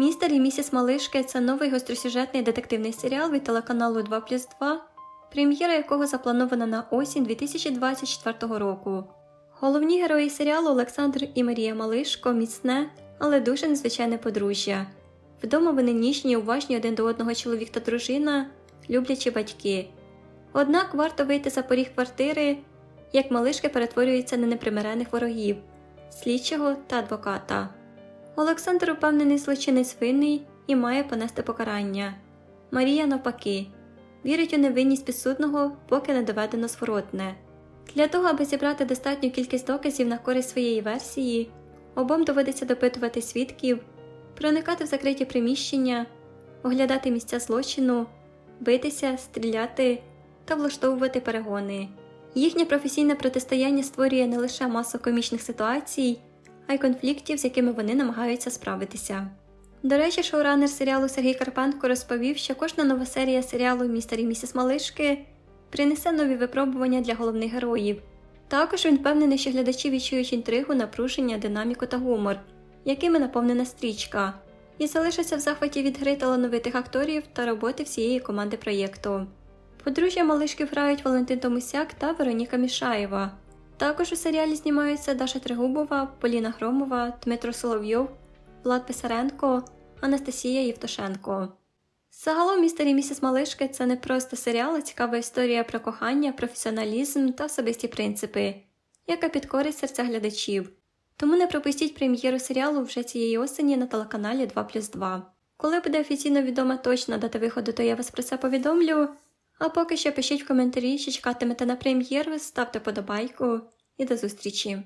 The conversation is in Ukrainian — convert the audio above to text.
Містер і місіс Малишки це новий гостросюжетний детективний серіал від телеканалу 2 плюс 2, прем'єра якого запланована на осінь 2024 року. Головні герої серіалу Олександр і Марія Малишко міцне, але дуже незвичайне подружжя. Вдома вони ніжні, уважні один до одного чоловік та дружина, люблячі батьки. Однак варто вийти за поріг квартири, як малишки перетворюються на непримирених ворогів, слідчого та адвоката. Олександр упевнений злочинець винний і має понести покарання. Марія навпаки вірить у невинність підсудного, поки не доведено зворотне. Для того, аби зібрати достатню кількість доказів на користь своєї версії, обом доводиться допитувати свідків, проникати в закриті приміщення, оглядати місця злочину, битися, стріляти та влаштовувати перегони. Їхнє професійне протистояння створює не лише масу комічних ситуацій, а й конфліктів, з якими вони намагаються справитися. До речі, шоуранер серіалу Сергій Карпенко розповів, що кожна нова серія серіалу Містер і місіс Малишки принесе нові випробування для головних героїв. Також він впевнений, що глядачі відчують інтригу, напруження, динаміку та гумор, якими наповнена стрічка, і залишаться в захваті від гри талановитих акторів та роботи всієї команди проєкту. Подружжя малишки грають Валентин Томусяк та Вероніка Мішаєва. Також у серіалі знімаються Даша Тригубова, Поліна Громова, Дмитро Соловйов, Влад Писаренко, Анастасія Євтушенко. Загалом містер і місіс Малишки це не просто серіал, а цікава історія про кохання, професіоналізм та особисті принципи, яка підкорить серця глядачів. Тому не пропустіть прем'єру серіалу вже цієї осені на телеканалі 2 плюс 2. Коли буде офіційно відома точна дата виходу, то я вас про це повідомлю. А поки що пишіть в коментарі, що чекатимете на прем'єру, ставте подобайку і до зустрічі!